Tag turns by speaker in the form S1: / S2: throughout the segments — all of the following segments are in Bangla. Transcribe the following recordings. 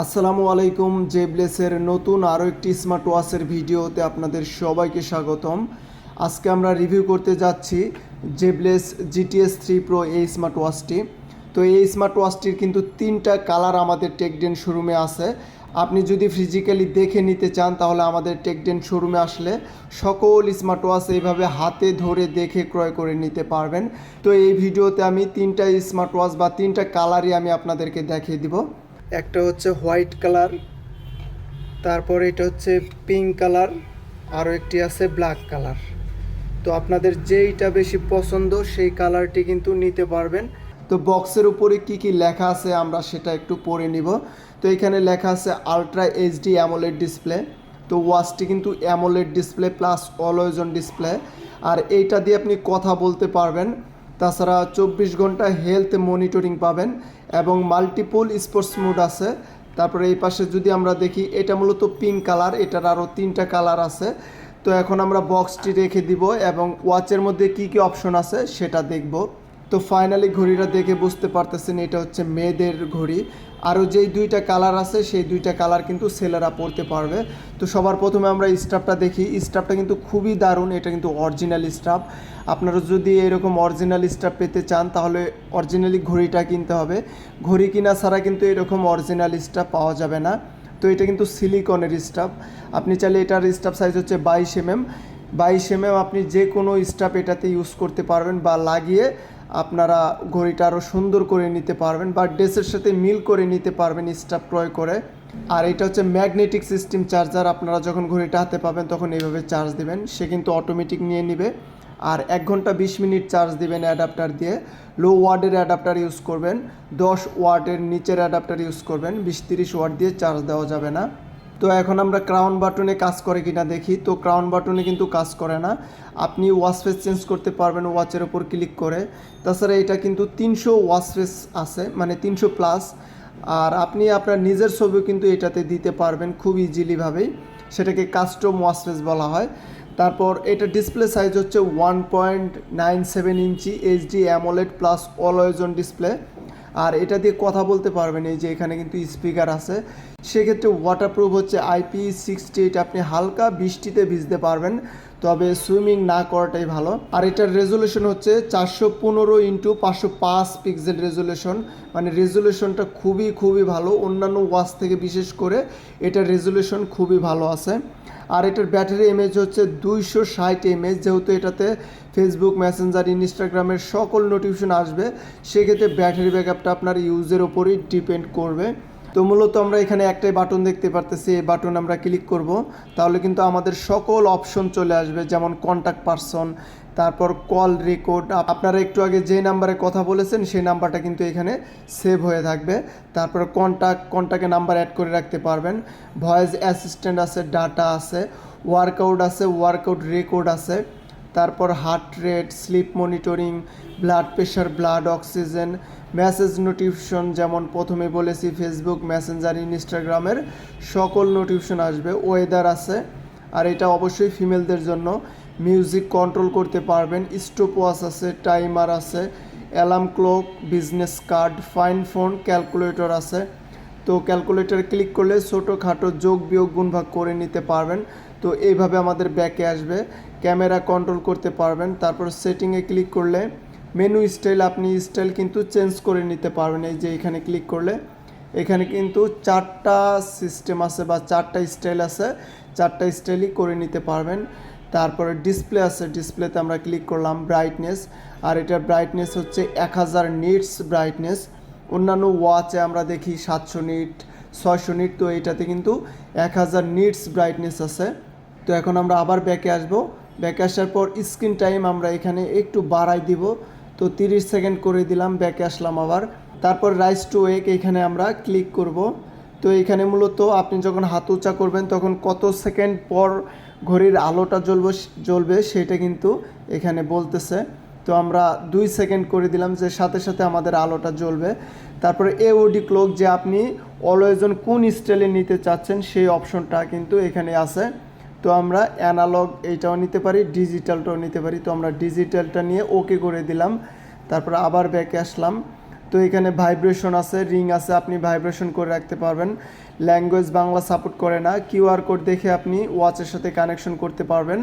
S1: আসসালামু আলাইকুম, জেবলেসের নতুন আরও একটি স্মার্ট ওয়াচের ভিডিওতে আপনাদের সবাইকে স্বাগতম। আজকে আমরা রিভিউ করতে যাচ্ছি জেবলেস জিটিএস থ্রি প্রো এই স্মার্ট ওয়াচটি তো এই স্মার্ট ওয়াচটির কিন্তু তিনটা কালার আমাদের টেকডেন শোরুমে আছে। আপনি যদি ফিজিক্যালি দেখে নিতে চান, তাহলে আমাদের টেকডেন শোরুমে আসলে সকল স্মার্ট ওয়াচ এইভাবে হাতে ধরে দেখে ক্রয় করে নিতে পারবেন। তো এই ভিডিওতে আমি তিনটা স্মার্ট ওয়াচ বা তিনটা কালারই আমি আপনাদেরকে দেখিয়ে দিব। একটা হচ্ছে হোয়াইট কালার, তারপর এটা হচ্ছে পিঙ্ক কালার, আরও একটি আছে ব্ল্যাক কালার। তো আপনাদের যেইটা বেশি পছন্দ, সেই কালারটি কিন্তু নিতে পারবেন। তো বক্সের উপরে কি কি লেখা আছে আমরা সেটা একটু পড়ে নিব। তো এখানে লেখা আছে আলট্রা এইচডি অ্যামোলেড ডিসপ্লে। তো ওয়াচটি কিন্তু AMOLED display plus always on display. আর এইটা দিয়ে আপনি কথা বলতে পারবেন। তাছাড়া চব্বিশ ঘণ্টা হেলথ মনিটরিং পাবেন। এবং মাল্টিপল স্পোর্টস মোড আছে। তারপরে এই পাশে যদি আমরা দেখি, এটা মূলত পিঙ্ক কালার এটার আরও তিনটা কালার আছে। তো এখন আমরা বক্সটি রেখে দিব এবং ওয়াচের মধ্যে কি কি অপশন আছে সেটা দেখব। তো ফাইনালি ঘড়িটা দেখে বুঝতে পারতেছেন এটা হচ্ছে মেয়েদের ঘড়ি। আরও যেই দুইটা কালার আছে, সেই দুইটা কালার কিন্তু ছেলেরা পরতে পারবে। তো সবার প্রথমে আমরা স্টাফটা দেখি। স্টাফটা কিন্তু খুবই দারুণ, এটা কিন্তু অরিজিনাল স্টাফ আপনারা যদি এরকম অরিজিনাল স্টাফ পেতে চান, তাহলে অরিজিনালি ঘড়িটা কিনতে হবে। ঘড়ি কিনা ছাড়া কিন্তু এরকম অরিজিনাল স্টাফ পাওয়া যাবে না। তো এটা কিন্তু সিলিকনের স্টাফ আপনি চাইলে এটার স্টাফ সাইজ হচ্ছে বাইশ এমএম বাইশ এমএম আপনি যে কোনো স্টাফ এটাতে ইউজ করতে পারবেন বা লাগিয়ে আপনারা ঘড়িটা আরও সুন্দর করে নিতে পারবেন বা ড্রেসের সাথে মিল করে নিতে পারবেন স্টাফ ক্রয় করে। আর এটা হচ্ছে ম্যাগনেটিক সিস্টেম চার্জার, আপনারা যখন ঘড়িটা হাতে পাবেন তখন এইভাবে চার্জ দিবেন। সে কিন্তু অটোমেটিক নিয়ে নিবে। আর এক ঘণ্টা বিশ মিনিট চার্জ দিবেন অ্যাডাপ্টার দিয়ে। লো ওয়ার্ডের অ্যাডাপ্টার ইউজ করবেন, দশ ওয়ার্ডের নিচের অ্যাডাপ্টার ইউজ করবেন, বিশ তিরিশ ওয়ার্ড দিয়ে চার্জ দেওয়া যাবে না। তো এখন আমরা ক্রাউন বাটনে কাজ করে কিনা দেখি। তো ক্রাউন বাটনে কিন্তু কাজ করে না। আপনি ওয়াচ ফেস চেঞ্জ করতে পারবেন ওয়াচের ওপর ক্লিক করে। তাছাড়া এটা কিন্তু তিনশো ওয়াচ ফেস আছে মানে তিনশো প্লাস আর আপনি আপনার নিজের ছবিও কিন্তু এটাতে দিতে পারবেন খুব ইজিলিভাবেই সেটাকে কাস্টম ওয়াচ ফেস বলা হয়। তারপর এটা ডিসপ্লে সাইজ হচ্ছে one point nine seven inch HD AMOLED plus always on display আর এটা দিয়ে কথা বলতে পারবেন এই যে এখানে কিন্তু স্পিকার আছে। সেক্ষেত্রে ওয়াটারপ্রুফ হচ্ছে আইপি সিক্সটি এইট আপনি হালকা বৃষ্টিতে ভিজতে পারবেন। তবে সুইমিং না করাটাই ভালো। আর এটার রেজুলেশন হচ্ছে চারশো পনেরো ইন্টু পাঁচশো পাঁচ পিক্সেল রেজুলেশন মানে রেজুলেশনটা খুবই খুবই ভালো। অন্যান্য ওয়াচ থেকে বিশেষ করে এটার রেজুলেশন খুবই ভালো আছে। আর এটার ব্যাটারি এমএজ হচ্ছে দুইশো ষাট এমএজ যেহেতু এটাতে ফেসবুক মেসেঞ্জার ইনস্টাগ্রামের সকল নোটিফিকেশন আসবে, সেক্ষেত্রে ব্যাটারি ব্যাকআপটা আপনার ইউজের ওপরই ডিপেন্ড করবে। তো মূলত আমরা এখানে একটাই বাটন দেখতে পারতেছি, এই বাটন আমরা ক্লিক করব। তাহলে কিন্তু আমাদের সকল অপশন চলে আসবে, যেমন কন্ট্যাক্ট পারসন তারপর কল রেকর্ড আপনারা একটু আগে যে নাম্বারে কথা বলেছেন, সেই নাম্বারটা কিন্তু এখানে সেভ হয়ে থাকবে। তারপর কন্ট্যাক্ট কন্ট্যাক্টে নাম্বার অ্যাড করে রাখতে পারবেন। ভয়েস অ্যাসিস্ট্যান্ট আছে ডাটা আছে ওয়ার্কআউট আছে ওয়ার্কআউট রেকর্ড আছে। তারপর heart rate sleep monitoring blood pressure blood oxygen message notification যেমন প্রথমে বলেছি ফেসবুক মেসেঞ্জার ইনস্টাগ্রামের সকল নোটিফিকেশন আসবে ওয়েদার আছে, আর এটা অবশ্যই ফিমেলদের জন্য। মিউজিক কন্ট্রোল করতে পারবেন স্টপ আছে টাইমার আছে alarm clock business card find phone calculator আছে। তো ক্যালকুলেটর ক্লিক করলে ছোটোখাটো যোগ, বিয়োগ, গুণভাগ করে নিতে পারবেন। তো এইভাবে আমাদের ব্যাকে আসবে। ক্যামেরা কন্ট্রোল করতে পারবেন, তারপর সেটিংয়ে ক্লিক করলে মেনু স্টাইল আপনি স্টাইল কিন্তু চেঞ্জ করে নিতে পারবেন। এই যে এখানে ক্লিক করলে, এখানে কিন্তু চারটা সিস্টেম আছে বা চারটা স্টাইল আছে, চারটা স্টাইলই করে নিতে পারবেন। তারপরে ডিসপ্লে আছে ডিসপ্লেতে আমরা ক্লিক করলাম ব্রাইটনেস আর এটার ব্রাইটনেস হচ্ছে এক হাজার নিটস ব্রাইটনেস অন্যান্য ওয়াচে আমরা দেখি সাতশো নিট ছয়শো নিট তো এইটাতে কিন্তু এক হাজার নিটস ব্রাইটনেস আছে। তো এখন আমরা আবার ব্যাকে আসব। ব্যাকে আসার পর স্ক্রিন টাইম আমরা এখানে একটু বাড়াই দিব। তো তিরিশ সেকেন্ড করে দিলাম ব্যাকে আসলাম আবার। তারপর রাইস টু ওয়েক এখানে আমরা ক্লিক করব। তো এখানে মূলত আপনি যখন হাত উঁচা করবেন, তখন কত সেকেন্ড পর ঘড়ির আলোটা জ্বলবে জ্বলবে সেটা কিন্তু এখানে বলতেছে। তো আমরা দুই সেকেন্ড করে দিলাম যে সাথে সাথে আমাদের আলোটা জ্বলবে। তারপরে এওডি ক্লক যে আপনি অলওয়েজন কোন স্টাইলে নিতে চাচ্ছেন, সেই অপশনটা কিন্তু এখানে আছে। তো আমরা অ্যানালগ এইটাও নিতে পারি ডিজিটালটাও নিতে পারি। তো আমরা ডিজিটালটা নিয়ে ওকে করে দিলাম। তারপর আবার ব্যাকে আসলাম। তো এখানে ভাইব্রেশন আছে রিং আছে, আপনি ভাইব্রেশন করে রাখতে পারবেন। ল্যাঙ্গুয়েজ বাংলা সাপোর্ট করে না। কিউআর কোড দেখে আপনি ওয়াচের সাথে কানেকশন করতে পারবেন।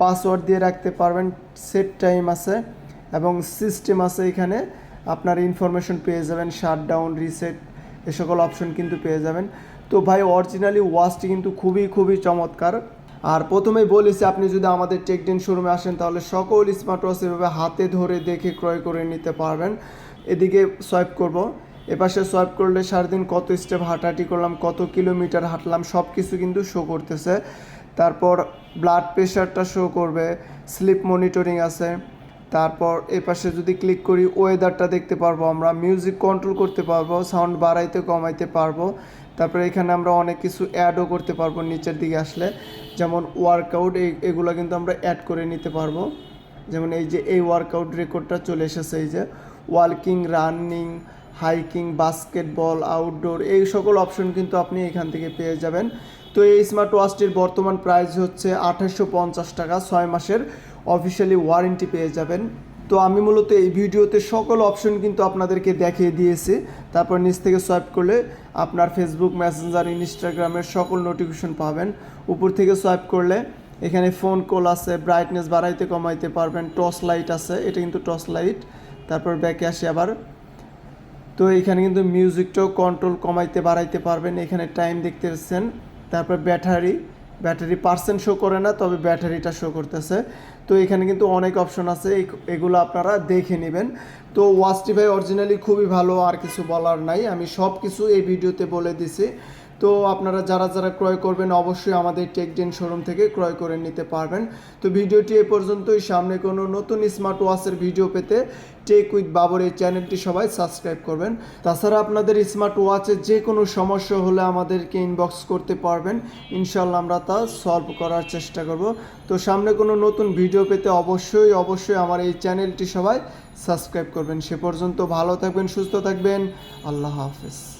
S1: পাসওয়ার্ড দিয়ে রাখতে পারবেন। সেট টাইম আছে এবং সিস্টেম আছে এখানে। আপনার ইনফরমেশন পেয়ে যাবেন। শাট ডাউন রিসেট এ সকল অপশন কিন্তু পেয়ে যাবেন। তো ভাই অরিজিনালি ওয়াচটি কিন্তু খুবই খুবই চমৎকার। আর প্রথমেই বলেছি আপনি যদি আমাদের টেকডেন শোরুমে আসেন, তাহলে সকল স্মার্ট ওয়াচ এভাবে হাতে ধরে দেখে ক্রয় করে নিতে পারবেন। এদিকে সোয়াইপ করব। এপাশে সোয়াইপ করলে সারাদিন কত স্টেপ হাঁটাহাঁটি করলাম, কত কিলোমিটার হাঁটলাম সব কিছু কিন্তু শো করতেছে। তারপর ব্লাড প্রেশারটা শো করবে স্লিপ মনিটরিং আছে। তারপর এ পাশে যদি ক্লিক করি ওয়েদারটা দেখতে পারব আমরা মিউজিক কন্ট্রোল করতে পারব সাউন্ড বাড়াইতে, কমাইতে পারব। তারপরে এখানে আমরা অনেক কিছু অ্যাডও করতে পারব নিচের দিকে আসলে। যেমন ওয়ার্কআউট এগুলো কিন্তু আমরা অ্যাড করে নিতে পারব। যেমন এই যে, এই ওয়ার্কআউট রেকর্ডটা চলে এসেছে, এই যে ওয়ার্কিং রানিং হাইকিং বাস্কেটবল আউটডোর এই সকল অপশন কিন্তু আপনি এখান থেকে পেয়ে যাবেন। তো এই স্মার্ট ওয়াচটির বর্তমান প্রাইস হচ্ছে আঠাশশো পঞ্চাশ টাকা। ছয় মাসের অফিসিয়ালি ওয়ারেন্টি পেয়ে যাবেন। তো আমি মূলত এই ভিডিওতে সকল অপশন কিন্তু আপনাদেরকে দেখিয়ে দিয়েছি। তারপর নিচ থেকে সোয়াইপ করলে আপনার ফেসবুক মেসেঞ্জার ইনস্টাগ্রামের সকল নোটিফিকেশন পাবেন। উপর থেকে সোয়াইপ করলে এখানে ফোন কল আছে ব্রাইটনেস বাড়াইতে কমাইতে পারবেন টর্চ লাইট আছে, এটা কিন্তু টর্চ লাইট তারপর ব্যাকে আসি আবার। তো এখানে কিন্তু মিউজিকটাও কন্ট্রোল কমাইতে, বাড়াইতে পারবেন। এখানে টাইম দেখতে পাচ্ছেন। তারপর ব্যাটারি ব্যাটারি পার্সেন্ট শো করে না, তবে ব্যাটারিটা শো করতেছে। তো এখানে কিন্তু অনেক অপশন আছে এগুলো আপনারা দেখে নেবেন। তো ওয়াচটি ভাই অরিজিনালি খুবই ভালো, আর কিছু বলার নাই। আমি সব কিছু এই ভিডিওতে বলে দিছি। তো আপনারা যারা যারা ক্রয় করবেন অবশ্যই আমাদের টেকডেন শোরুম থেকে ক্রয় করে নিতে পারবেন। তো ভিডিওটি এ পর্যন্তই। সামনে কোনো নতুন স্মার্ট ওয়াচের ভিডিও পেতে টেক উইথ বাবর এই চ্যানেলটি সবাই সাবস্ক্রাইব করবেন। তাছাড়া আপনাদের স্মার্ট ওয়াচের যে কোনো সমস্যা হলে আমাদেরকে ইনবক্স করতে পারবেন। ইনশাল্লাহ আমরা তা সলভ করার চেষ্টা করব। তো সামনে কোনো নতুন ভিডিও পেতে অবশ্যই অবশ্যই আমার এই চ্যানেলটি সবাই সাবস্ক্রাইব করবেন। সে পর্যন্ত ভালো থাকবেন, সুস্থ থাকবেন। আল্লাহ হাফেজ।